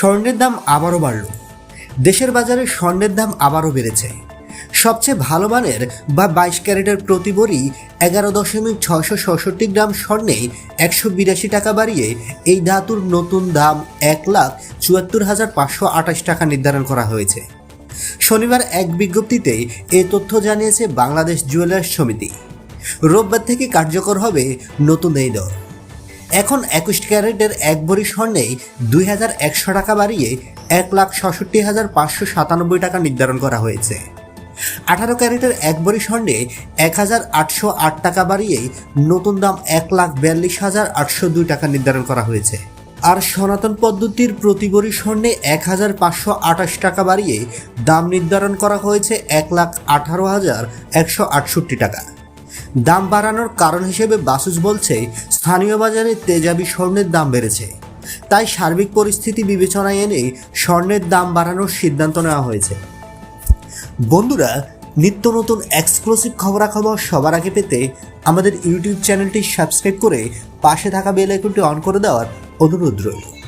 স্বর্ণের দাম আবারও বাড়ল। দেশের বাজারে স্বর্ণের দাম আবারও বেড়েছে। সবচেয়ে ভালো মানের বা বাইশ ক্যারেটের প্রতি বড়ি এগারো দশমিক ছশো ছষট্টি গ্রাম স্বর্ণে একশো বিরাশি টাকা বাড়িয়ে এই ধাতুর নতুন দাম এক লাখ চুয়াত্তর হাজার পাঁচশো আঠাশ টাকা নির্ধারণ করা হয়েছে। শনিবার এক বিজ্ঞপ্তিতে এ তথ্য জানিয়েছে বাংলাদেশ জুয়েলার্স সমিতি। রোববার থেকে কার্যকর হবে নতুন এই দর। এখন একুশ ক্যারেটের এক ভরি স্বর্ণে দুই হাজার একশো টাকা বাড়িয়ে এক লাখ ছষট্টি হাজার পাঁচশো সাতানব্বই টাকা নির্ধারণ করা হয়েছে। আঠারো ক্যারেটের এক ভরি স্বর্ণে এক হাজার আটশো আট টাকা বাড়িয়ে নতুন দাম এক লাখ বিয়াল্লিশ হাজার আটশো দুই টাকা নির্ধারণ করা হয়েছে। আর সনাতন পদ্ধতির প্রতি ভরি স্বর্ণে এক হাজার পাঁচশো আঠাশ টাকা বাড়িয়ে দাম নির্ধারণ করা হয়েছে এক লাখ আঠারো হাজার একশো আটষট্টি টাকা। দাম বাড়ানোর কারণ হিসেবে বাসুস বলছে, স্থানীয় বাজারে তেজাবি স্বর্ণের দাম বেড়েছে। তাই সার্বিক পরিস্থিতি বিবেচনায় এনে স্বর্ণের দাম বাড়ানোর সিদ্ধান্ত নেওয়া হয়েছে। বন্ধুরা, নিত্য নতুন এক্সক্লুসিভ খবরাখবর সবার আগে পেতে আমাদের ইউটিউব চ্যানেলটি সাবস্ক্রাইব করে পাশে থাকা বেল আইকনটি অন করে দেওয়ার অনুরোধ রইল।